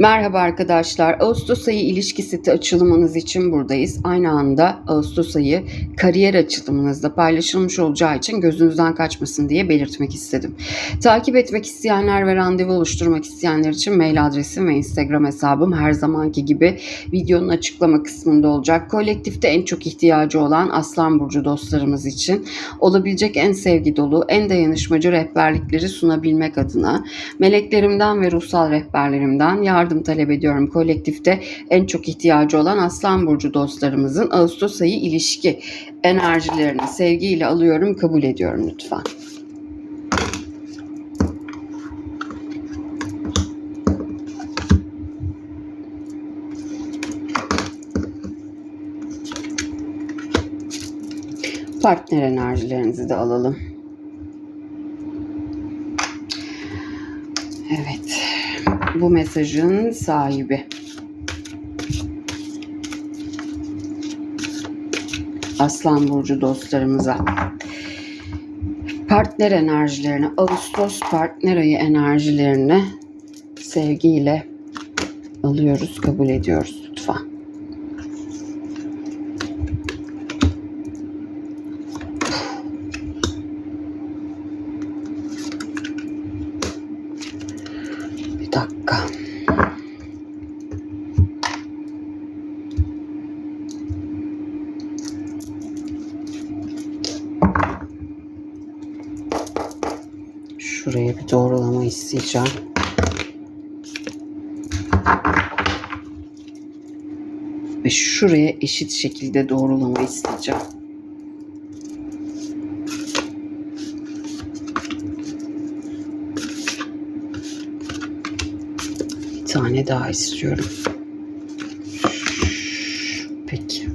Merhaba arkadaşlar. Ağustos ayı ilişki seti açılımınız için buradayız. Aynı anda Ağustos ayı kariyer açılımınızda paylaşılmış olacağı için gözünüzden kaçmasın diye belirtmek istedim. Takip etmek isteyenler ve randevu oluşturmak isteyenler için mail adresim ve Instagram hesabım her zamanki gibi videonun açıklama kısmında olacak. Kolektifte en çok ihtiyacı olan Aslan Burcu dostlarımız için olabilecek en sevgi dolu, en dayanışmacı rehberlikleri sunabilmek adına meleklerimden ve ruhsal rehberlerimden yardım talep ediyorum. Kolektifte en çok ihtiyacı olan Aslan Burcu dostlarımızın Ağustos ayı ilişki enerjilerini sevgiyle alıyorum, kabul ediyorum lütfen. Partner enerjilerinizi de alalım. Evet. Bu mesajın sahibi. Aslan burcu dostlarımıza. Partner enerjilerini, Ağustos partner ayı enerjilerini sevgiyle alıyoruz, kabul ediyoruz lütfen. Dakika. Şuraya bir doğrulama isteyeceğim. Ve şuraya eşit şekilde doğrulama isteyeceğim. Tane daha istiyorum. Peki.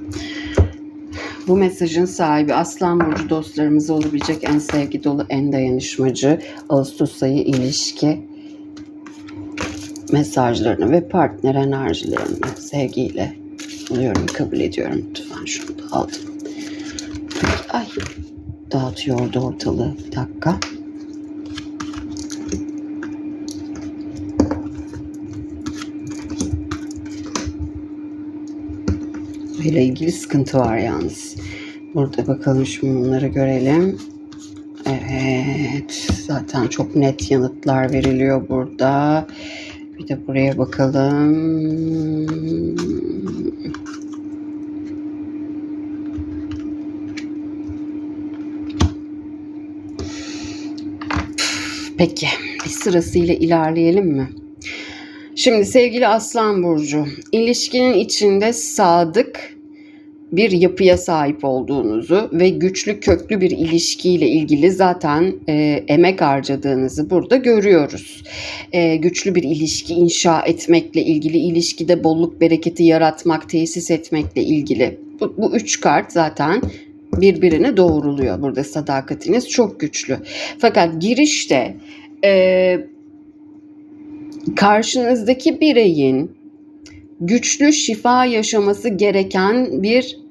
Bu mesajın sahibi Aslan Burcu dostlarımız olabilecek en sevgi dolu, en dayanışmacı Ağustos ayı ilişki mesajlarını ve partner enerjilerini sevgiyle alıyorum, kabul ediyorum. Lütfen şunu da aldım. Ay dağıtıyordu ortalığı. Bir dakika. İle ilgili sıkıntı var yalnız. Burada bakalım şimdi bunları görelim. Evet. Zaten çok net yanıtlar veriliyor burada. Bir de buraya bakalım. Peki. Bir sırasıyla ilerleyelim mi? Şimdi sevgili Aslan Burcu, ilişkinin içinde sadık bir yapıya sahip olduğunuzu ve güçlü köklü bir ilişkiyle ilgili zaten e, emek harcadığınızı burada görüyoruz. E, güçlü bir ilişki inşa etmekle ilgili, ilişkide bolluk bereketi yaratmak, tesis etmekle ilgili. Bu, bu üç kart zaten birbirine doğruluyor. Burada sadakatiniz çok güçlü. Fakat girişte e, karşınızdaki bireyin güçlü şifa yaşaması gereken bir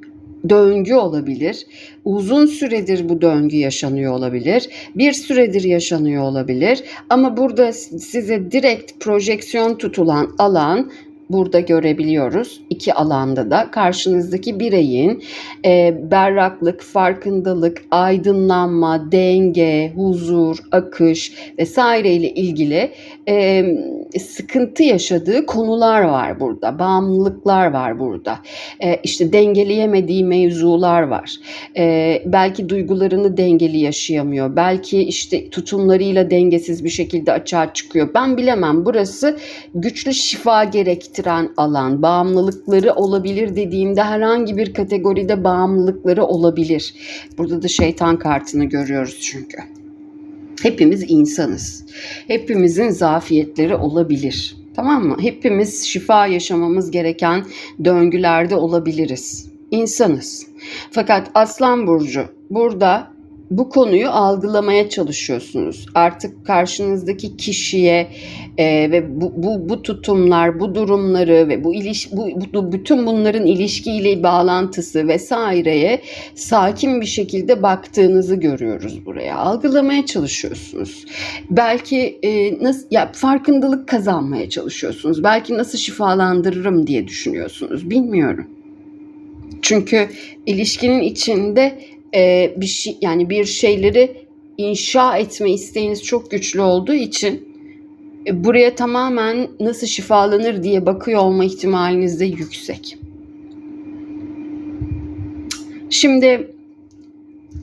döngü olabilir. Uzun süredir bu döngü yaşanıyor olabilir. Bir süredir yaşanıyor olabilir. Ama burada size direkt projeksiyon tutulan alan burada görebiliyoruz. İki alanda da karşınızdaki bireyin e, berraklık, farkındalık, aydınlanma, denge, huzur, akış vesaire ile ilgili e, sıkıntı yaşadığı konular var burada. Bağımlılıklar var burada. E, işte dengeleyemediği mevzular var. E, belki duygularını dengeli yaşayamıyor. Belki işte tutumlarıyla dengesiz bir şekilde açığa çıkıyor. Ben bilemem. Burası güçlü şifa gerektiren alan. Bağımlılıkları olabilir dediğimde herhangi bir kategoride bağımlılıkları olabilir. Burada da şeytan kartını görüyoruz çünkü. Hepimiz insanız. Hepimizin zafiyetleri olabilir. Tamam mı? Hepimiz şifa yaşamamız gereken döngülerde olabiliriz. İnsanız. Fakat Aslan Burcu burada bu konuyu algılamaya çalışıyorsunuz. Artık karşınızdaki kişiye e, ve bu, bu bu tutumlar, bu durumları ve bu iliş bu, bu bütün bunların ilişkiyle bağlantısı vesaireye sakin bir şekilde baktığınızı görüyoruz buraya. Algılamaya çalışıyorsunuz. Belki e, nasıl ya farkındalık kazanmaya çalışıyorsunuz. Belki nasıl şifalandırırım diye düşünüyorsunuz. Bilmiyorum. Çünkü ilişkinin içinde e, bir şey yani bir şeyleri inşa etme isteğiniz çok güçlü olduğu için e, buraya tamamen nasıl şifalanır diye bakıyor olma ihtimaliniz de yüksek. Şimdi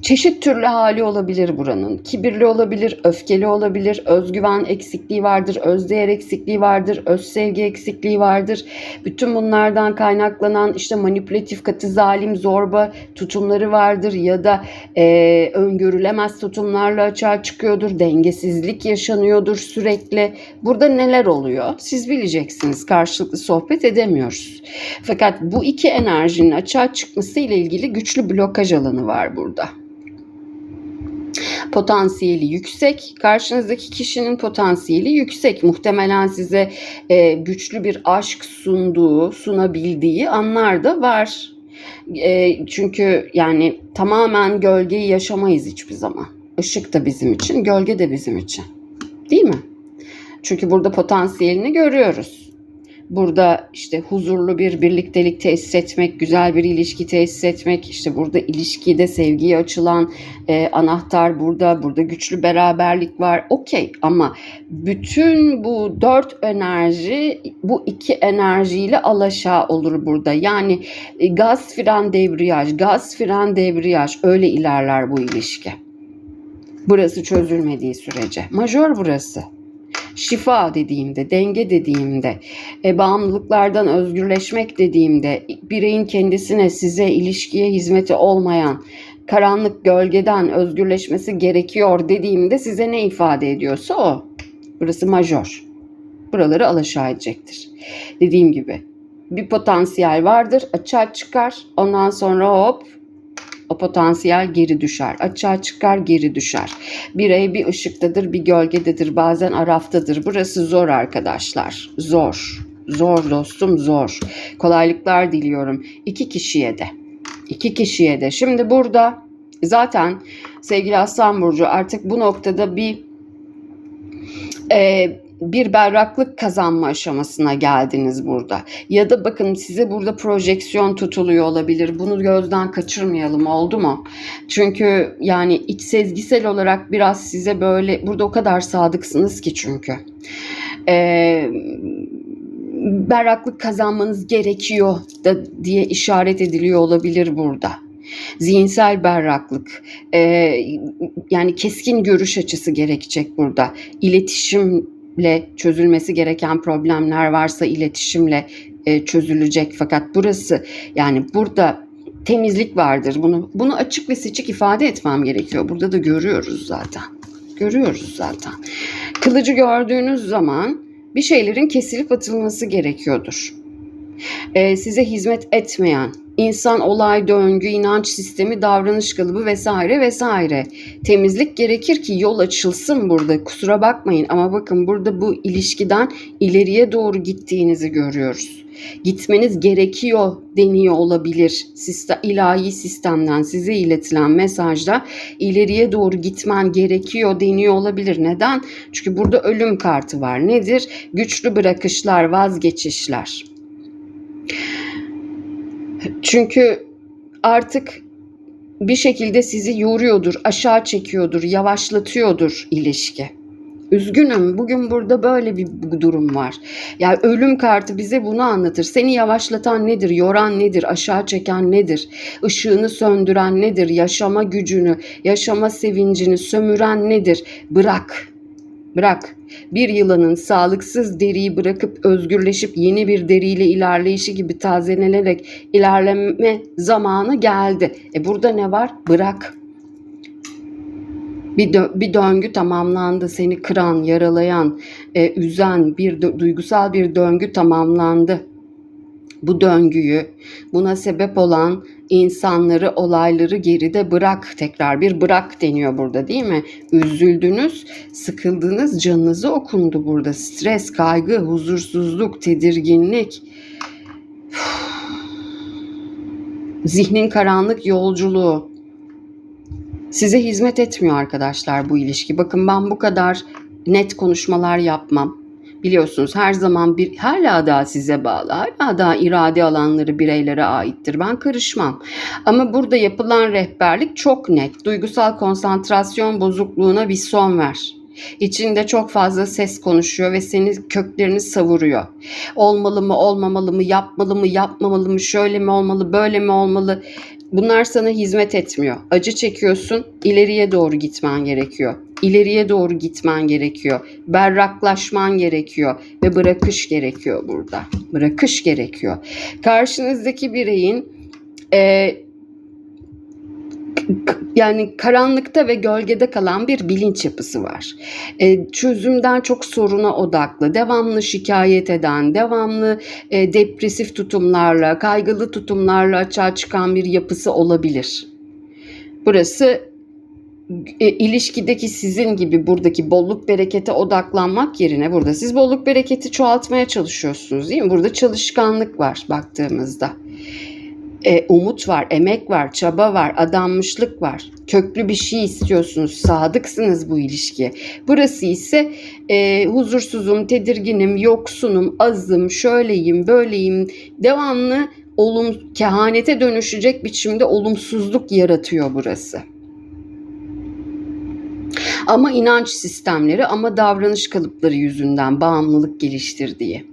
çeşit türlü hali olabilir buranın. Kibirli olabilir, öfkeli olabilir, özgüven eksikliği vardır, özdeğer eksikliği vardır, öz sevgi eksikliği vardır. Bütün bunlardan kaynaklanan işte manipülatif, katı, zalim, zorba tutumları vardır ya da e, öngörülemez tutumlarla açığa çıkıyordur, dengesizlik yaşanıyordur sürekli. Burada neler oluyor? Siz bileceksiniz. Karşılıklı sohbet edemiyoruz. Fakat bu iki enerjinin açığa çıkması ile ilgili güçlü blokaj alanı var burada potansiyeli yüksek. Karşınızdaki kişinin potansiyeli yüksek. Muhtemelen size e, güçlü bir aşk sunduğu, sunabildiği anlar da var. E, çünkü yani tamamen gölgeyi yaşamayız hiçbir zaman. Işık da bizim için, gölge de bizim için. Değil mi? Çünkü burada potansiyelini görüyoruz. Burada işte huzurlu bir birliktelik tesis etmek, güzel bir ilişki tesis etmek, işte burada ilişkide sevgiye açılan e, anahtar burada, burada güçlü beraberlik var. Okey ama bütün bu dört enerji bu iki enerjiyle alaşağı olur burada. Yani e, gaz fren debriyaj, gaz fren debriyaj öyle ilerler bu ilişki. Burası çözülmediği sürece. Majör burası şifa dediğimde, denge dediğimde, e, bağımlılıklardan özgürleşmek dediğimde, bireyin kendisine, size, ilişkiye hizmeti olmayan, karanlık gölgeden özgürleşmesi gerekiyor dediğimde size ne ifade ediyorsa o. Burası majör. Buraları alaşağı edecektir. Dediğim gibi bir potansiyel vardır, açığa çıkar. Ondan sonra hop o potansiyel geri düşer. Açığa çıkar geri düşer. Birey bir ışıktadır bir gölgededir bazen araftadır. Burası zor arkadaşlar. Zor. Zor dostum zor. Kolaylıklar diliyorum. İki kişiye de. İki kişiye de. Şimdi burada zaten sevgili Aslan Burcu artık bu noktada bir e, bir berraklık kazanma aşamasına geldiniz burada. Ya da bakın size burada projeksiyon tutuluyor olabilir. Bunu gözden kaçırmayalım oldu mu? Çünkü yani iç sezgisel olarak biraz size böyle burada o kadar sadıksınız ki çünkü. Ee, berraklık kazanmanız gerekiyor da diye işaret ediliyor olabilir burada zihinsel berraklık, e, yani keskin görüş açısı gerekecek burada. İletişim ile çözülmesi gereken problemler varsa iletişimle e, çözülecek. Fakat burası yani burada temizlik vardır. Bunu bunu açık ve seçik ifade etmem gerekiyor. Burada da görüyoruz zaten. Görüyoruz zaten. Kılıcı gördüğünüz zaman bir şeylerin kesilip atılması gerekiyordur. Ee, size hizmet etmeyen, insan, olay, döngü, inanç sistemi, davranış kalıbı vesaire vesaire. Temizlik gerekir ki yol açılsın burada. Kusura bakmayın ama bakın burada bu ilişkiden ileriye doğru gittiğinizi görüyoruz. Gitmeniz gerekiyor deniyor olabilir. Sistem, ilahi sistemden size iletilen mesajda ileriye doğru gitmen gerekiyor deniyor olabilir. Neden? Çünkü burada ölüm kartı var. Nedir? Güçlü bırakışlar, vazgeçişler. Çünkü artık bir şekilde sizi yoruyordur, aşağı çekiyordur, yavaşlatıyordur ilişki. Üzgünüm bugün burada böyle bir durum var. Yani ölüm kartı bize bunu anlatır. Seni yavaşlatan nedir? Yoran nedir? Aşağı çeken nedir? Işığını söndüren nedir? Yaşama gücünü, yaşama sevincini sömüren nedir? Bırak. Bırak. Bir yılanın sağlıksız deriyi bırakıp özgürleşip yeni bir deriyle ilerleyişi gibi tazelenerek ilerleme zamanı geldi. E burada ne var? Bırak. Bir, dö- bir döngü tamamlandı. Seni kıran, yaralayan, e, üzen bir duygusal bir döngü tamamlandı. bu döngüyü, buna sebep olan insanları, olayları geride bırak. Tekrar bir bırak deniyor burada değil mi? Üzüldünüz, sıkıldınız, canınızı okundu burada. Stres, kaygı, huzursuzluk, tedirginlik. Zihnin karanlık yolculuğu. Size hizmet etmiyor arkadaşlar bu ilişki. Bakın ben bu kadar net konuşmalar yapmam. Biliyorsunuz her zaman bir hala daha size bağlı. Hala daha irade alanları bireylere aittir. Ben karışmam. Ama burada yapılan rehberlik çok net. Duygusal konsantrasyon bozukluğuna bir son ver. İçinde çok fazla ses konuşuyor ve seni köklerini savuruyor. Olmalı mı, olmamalı mı, yapmalı mı, yapmamalı mı, şöyle mi olmalı, böyle mi olmalı? Bunlar sana hizmet etmiyor. Acı çekiyorsun, ileriye doğru gitmen gerekiyor. İleriye doğru gitmen gerekiyor. Berraklaşman gerekiyor ve bırakış gerekiyor burada. Bırakış gerekiyor. Karşınızdaki bireyin e, yani karanlıkta ve gölgede kalan bir bilinç yapısı var. E, çözümden çok soruna odaklı, devamlı şikayet eden, devamlı e, depresif tutumlarla, kaygılı tutumlarla açığa çıkan bir yapısı olabilir. Burası e, ilişkideki sizin gibi buradaki bolluk berekete odaklanmak yerine burada siz bolluk bereketi çoğaltmaya çalışıyorsunuz değil mi? Burada çalışkanlık var baktığımızda e, umut var, emek var, çaba var, adanmışlık var. Köklü bir şey istiyorsunuz, sadıksınız bu ilişkiye. Burası ise e, huzursuzum, tedirginim, yoksunum, azım, şöyleyim, böyleyim. Devamlı olum, kehanete dönüşecek biçimde olumsuzluk yaratıyor burası. Ama inanç sistemleri ama davranış kalıpları yüzünden bağımlılık geliştirdiği.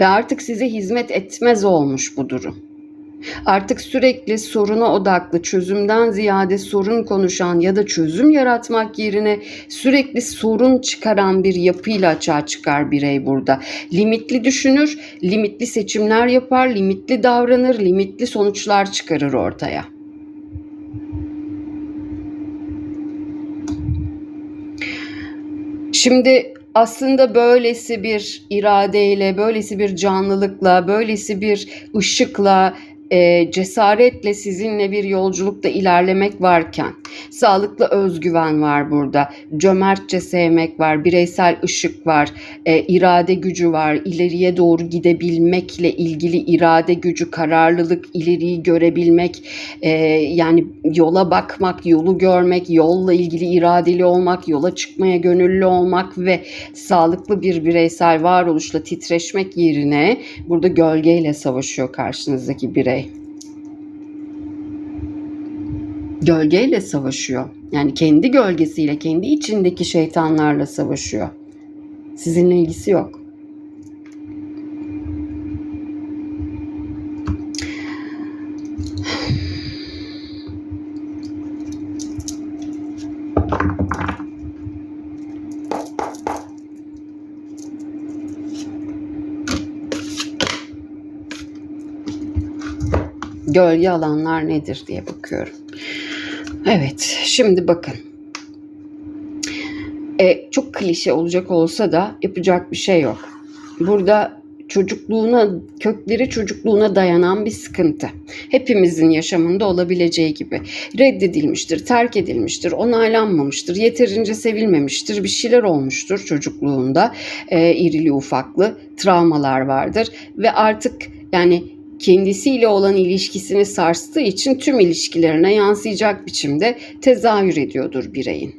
Ve artık size hizmet etmez olmuş bu durum. Artık sürekli soruna odaklı, çözümden ziyade sorun konuşan ya da çözüm yaratmak yerine sürekli sorun çıkaran bir yapıyla açığa çıkar birey burada. Limitli düşünür, limitli seçimler yapar, limitli davranır, limitli sonuçlar çıkarır ortaya. Şimdi aslında böylesi bir iradeyle, böylesi bir canlılıkla, böylesi bir ışıkla, e, cesaretle sizinle bir yolculukta ilerlemek varken sağlıklı özgüven var burada. Cömertçe sevmek var, bireysel ışık var, e, irade gücü var, ileriye doğru gidebilmekle ilgili irade gücü, kararlılık, ileriyi görebilmek, e, yani yola bakmak, yolu görmek, yolla ilgili iradeli olmak, yola çıkmaya gönüllü olmak ve sağlıklı bir bireysel varoluşla titreşmek yerine burada gölgeyle savaşıyor karşınızdaki birey. Gölgeyle savaşıyor. Yani kendi gölgesiyle, kendi içindeki şeytanlarla savaşıyor. Sizinle ilgisi yok. Gölge alanlar nedir diye bakıyorum. Evet, şimdi bakın. E, çok klişe olacak olsa da yapacak bir şey yok. Burada çocukluğuna, kökleri çocukluğuna dayanan bir sıkıntı. Hepimizin yaşamında olabileceği gibi. Reddedilmiştir, terk edilmiştir, onaylanmamıştır, yeterince sevilmemiştir, bir şeyler olmuştur çocukluğunda. E, irili ufaklı travmalar vardır ve artık yani kendisiyle olan ilişkisini sarstığı için tüm ilişkilerine yansıyacak biçimde tezahür ediyordur bireyin.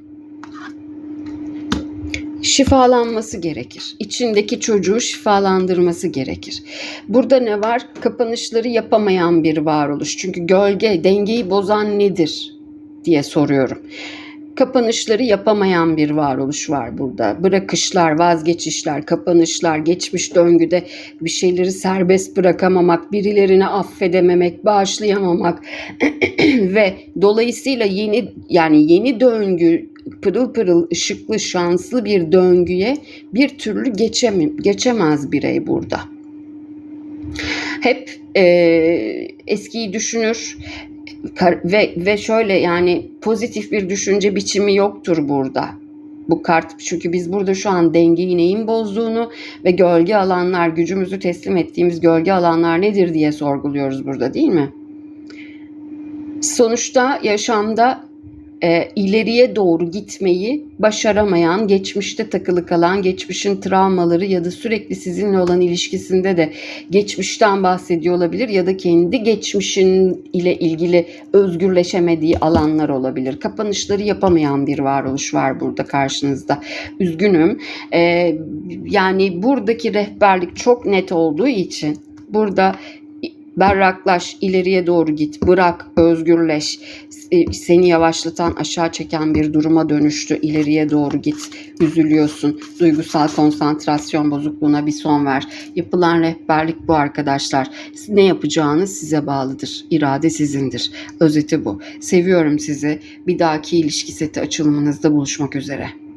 Şifalanması gerekir. İçindeki çocuğu şifalandırması gerekir. Burada ne var? Kapanışları yapamayan bir varoluş. Çünkü gölge dengeyi bozan nedir diye soruyorum kapanışları yapamayan bir varoluş var burada. Bırakışlar, vazgeçişler, kapanışlar, geçmiş döngüde bir şeyleri serbest bırakamamak, birilerini affedememek, bağışlayamamak ve dolayısıyla yeni yani yeni döngü pırıl pırıl ışıklı şanslı bir döngüye bir türlü geçemem, geçemez birey burada. Hep e, eskiyi düşünür, ve ve şöyle yani pozitif bir düşünce biçimi yoktur burada. Bu kart çünkü biz burada şu an dengeyi neyin bozduğunu ve gölge alanlar gücümüzü teslim ettiğimiz gölge alanlar nedir diye sorguluyoruz burada değil mi? Sonuçta yaşamda e, ileriye doğru gitmeyi başaramayan, geçmişte takılı kalan, geçmişin travmaları ya da sürekli sizinle olan ilişkisinde de geçmişten bahsediyor olabilir ya da kendi geçmişin ile ilgili özgürleşemediği alanlar olabilir. Kapanışları yapamayan bir varoluş var burada karşınızda. Üzgünüm. E, yani buradaki rehberlik çok net olduğu için burada berraklaş, ileriye doğru git, bırak, özgürleş. E, Seni yavaşlatan, aşağı çeken bir duruma dönüştü. İleriye doğru git, üzülüyorsun. Duygusal konsantrasyon bozukluğuna bir son ver. Yapılan rehberlik bu arkadaşlar. Ne yapacağınız size bağlıdır. İrade sizindir. Özeti bu. Seviyorum sizi. Bir dahaki ilişki seti açılımınızda buluşmak üzere.